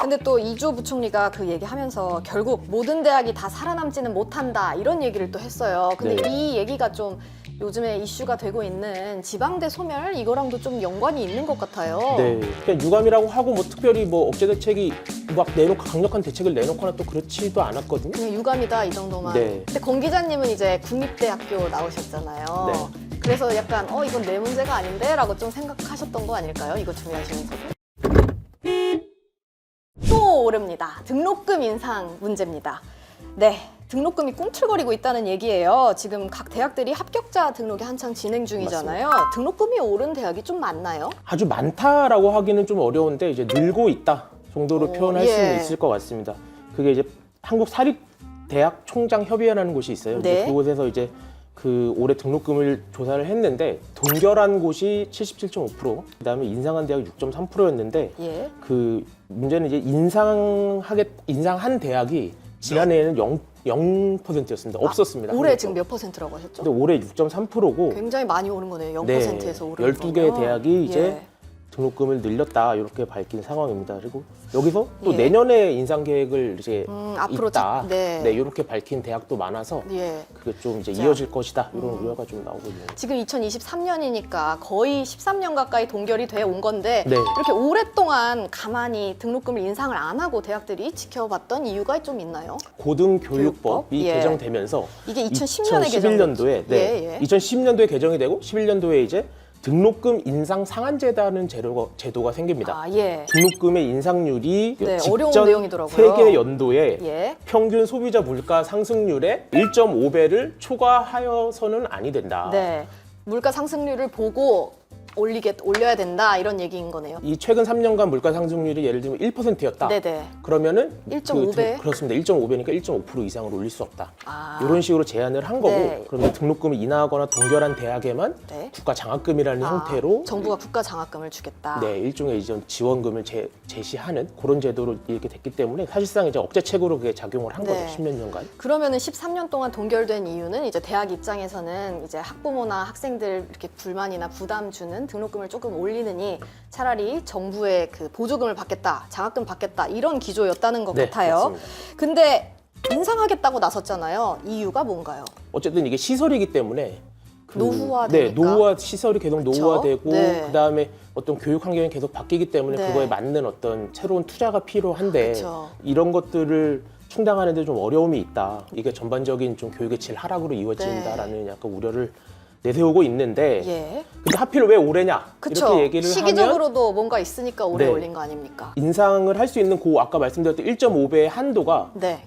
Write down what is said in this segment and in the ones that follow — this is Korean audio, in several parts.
근데 또 이주호 부총리가 그 얘기하면서 결국 모든 대학이 다 살아남지는 못한다 이런 얘기를 또 했어요. 근데 네. 이 얘기가 좀 요즘에 이슈가 되고 있는 지방대 소멸 이거랑도 좀 연관이 있는 것 같아요. 네, 그냥 유감이라고 하고 뭐 특별히 뭐 억제 대책이 막 내놓고 강력한 대책을 내놓거나 또 그렇지도 않았거든요. 그냥 유감이다 이 정도만. 네. 근데 권 기자님은 이제 국립대학교 나오셨잖아요. 네. 그래서 약간 어 이건 내 문제가 아닌데라고 좀 생각하셨던 거 아닐까요? 이거 준비하시면서도. 또 오릅니다. 등록금 인상 문제입니다. 네. 등록금이 꿈틀거리고 있다는 얘기예요. 지금 각 대학들이 합격자 등록이 한창 진행 중이잖아요. 등록금이 오른 대학이 좀 많나요? 아주 많다라고 하기는 좀 어려운데 이제 늘고 있다 정도로 오, 표현할 예. 수는 있을 것 같습니다. 그게 이제 한국 사립 대학 총장 협의회라는 곳이 있어요. 네. 그곳에서 이제 그 올해 등록금을 조사를 했는데 동결한 곳이 77.5%, 그다음에 인상한 대학이 6.3%였는데 예. 그 문제는 이제 인상하게 인상한 대학이 지난해에는 0 0%였습니다. 없었습니다. 아, 올해 한국에서. 지금 몇 퍼센트라고 하셨죠? 근데 올해 6.3%고 굉장히 많이 오른 거네요. 네, 0%에서 오른 12개 대학이 이제 예. 등록금을 늘렸다 이렇게 밝힌 상황입니다. 그리고 여기서 또 예. 내년에 인상 계획을 이제 음, 앞으로 있다. 자- 네. 네. 이렇게 밝힌 대학도 많아서 예. 그게 좀 이제 자, 이어질 것이다 이런 음. 우려가 좀 나오고 있는. 지금 2023년이니까 거의 13년 가까이 동결이 돼 온 건데 네. 이렇게 오랫동안 가만히 등록금을 인상을 안 하고 대학들이 지켜봤던 이유가 좀 있나요? 고등교육법이 교육법? 예. 개정되면서 이게 2010년에 개정 2011년도에 네, 예, 예. 2010년도에 개정이 되고 11년도에 이제 등록금 인상 상한제다는 제도가, 제도가 생깁니다. 아, 예. 등록금의 인상률이 네, 직전 어려운 내용이더라고요. 세계 연도에 예. 평균 소비자 물가 상승률의 1.5배를 초과하여서는 아니 된다. 네. 물가 상승률을 보고 올리게 올려야 된다 이런 얘기인 거네요. 이 최근 3년간 물가 상승률이 예를 들면 1%였다. 네네. 그러면은 1.5 배? 그, 렇습니다 1.5배니까 1.5% 이상으로 올릴 수 없다. 아. 이런 식으로 제한을 한 거고 네. 그러면 등록금을 인하하거나 동결한 대학에만 네. 국가 장학금이라는 아, 형태로 정부가 국가 장학금을 주겠다. 네, 일종의 이제 지원금을 제, 제시하는 그런 제도로 이렇게 됐기 때문에 사실상 이제 억제책으로 그게 작용을 한 네. 거죠. 10몇 년간. 그러면은 13년 동안 동결된 이유는 이제 대학 입장에서는 이제 학부모나 학생들 이렇게 불만이나 부담 주는 등록금을 조금 올리느니 차라리 정부의 그 보조금을 받겠다, 장학금 받겠다 이런 기조였다는 것 네, 같아요. 맞습니다. 근데 인상하겠다고 나섰잖아요. 이유가 뭔가요? 어쨌든 이게 시설이기 때문에 그- 노후화되니까. 네, 노후화 시설이 계속 그쵸? 노후화되고 네. 그다음에 어떤 교육 환경이 계속 바뀌기 때문에 네. 그거에 맞는 어떤 새로운 투자가 필요한데 그쵸. 이런 것들을 충당하는데 좀 어려움이 있다. 이게 전반적인 좀 교육의 질 하락으로 이어진다라는 약간 우려를 내세우고 있는데 예. 근데 하필 왜 올해냐 그쵸. 이렇게 얘기를 하면 시기적으로도 뭔가 있으니까 올해 네. 올린 거 아닙니까? 인상을 할 수 있는 그 아까 말씀드렸던 1.5배의 한도가 네.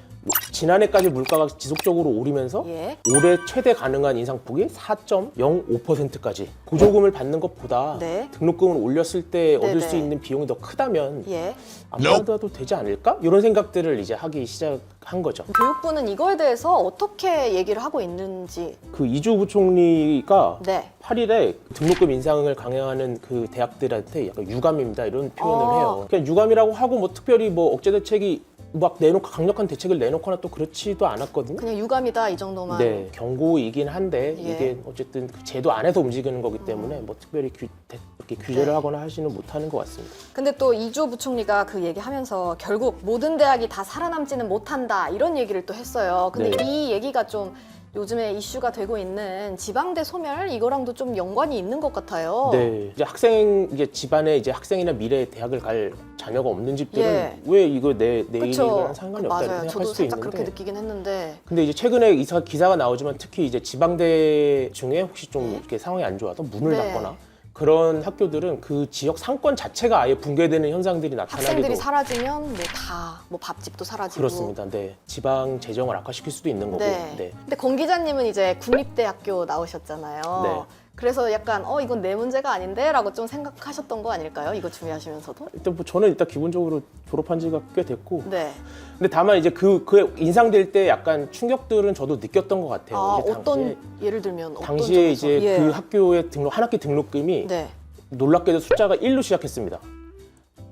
지난해까지 물가가 지속적으로 오르면서 예. 올해 최대 가능한 인상폭이 4.05%까지 보조금을 받는 것보다 네. 등록금을 올렸을 때 얻을 네네. 수 있는 비용이 더 크다면 예. 안 받아도 되지 않을까? 이런 생각들을 이제 하기 시작한 거죠. 교육부는 이거에 대해서 어떻게 얘기를 하고 있는지. 그 이주 부총리가 네. 8일에 등록금 인상을 강행하는 그 대학들한테 약간 유감입니다 이런 표현을 아. 해요. 그냥 유감이라고 하고 뭐 특별히 뭐 억제 대책이 막 내놓고 강력한 대책을 내놓거나 또 그렇지도 않았거든요. 그냥 유감이다 이 정도만. 네, 경고이긴 한데 예. 이게 어쨌든 그 제도 안에서 움직이는 거기 때문에 뭐 특별히 규, 대- 이렇게 규제를 네. 하거나 하지는 못하는 것 같습니다. 근데 또 이주호 부총리가 그 얘기하면서 결국 모든 대학이 다 살아남지는 못한다 이런 얘기를 또 했어요. 근데 네. 이 얘기가 좀 요즘에 이슈가 되고 있는 지방대 소멸 이거랑도 좀 연관이 있는 것 같아요. 네, 이제 학생 이제 집안에 이제 학생이나 미래 대학을 갈 자녀가 없는 집들은 예. 왜 이거 내. 내일이랑 상관이 없다 이렇게 맞아요. 생각할 저도 수 살짝 있는데. 그렇게 느끼긴 했는데. 근데 이제 최근에 이사 기사가 나오지만 특히 이제 지방대 중에 혹시 좀 네. 이렇게 상황이 안 좋아서 문을 네. 닫거나 그런 학교들은 그 지역 상권 자체가 아예 붕괴되는 현상들이 나타나기도 학생들이 사라지면 뭐 다 뭐 밥집도 사라지고 그렇습니다. 네, 지방 재정을 악화시킬 수도 있는 거고. 네. 네. 근데 권 기자님은 이제 국립대학교 나오셨잖아요. 네. 그래서 약간 어 이건 내 문제가 아닌데라고 좀 생각하셨던 거 아닐까요? 이거 준비하시면서도? 일단 뭐 저는 일단 기본적으로 졸업한 지가 꽤 됐고 네. 근데 다만 이제 그, 그 인상될 때 약간 충격들은 저도 느꼈던 것 같아요. 아 이제 어떤 당시에, 예를 들면 어떤 당시에 점에서? 이제 예. 그 학교의 등록 한 학기 등록금이 네. 놀랍게도 숫자가 1로 시작했습니다.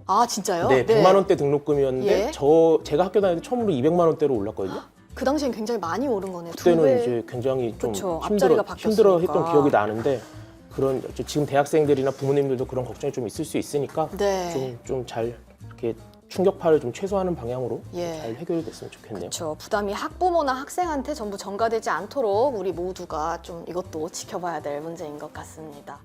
아 진짜요? 네, 100만 원대 등록금이었는데 예. 저 제가 학교 다닐 때 처음으로 200만 원대로 올랐거든요. 그 당시엔 굉장히 많이 오른 거네요. 두 그때는 배. 이제 굉장히 좀 그쵸, 힘들어 앞자리가 바뀌었으니까. 힘들어 했던 기억이 나는데 그런 지금 대학생들이나 부모님들도 그런 걱정이 좀 있을 수 있으니까 네. 좀 좀 잘 이렇게 충격파를 좀 최소화하는 방향으로 예. 잘 해결이 됐으면 좋겠네요. 그렇죠. 부담이 학부모나 학생한테 전부 전가되지 않도록 우리 모두가 좀 이것도 지켜봐야 될 문제인 것 같습니다.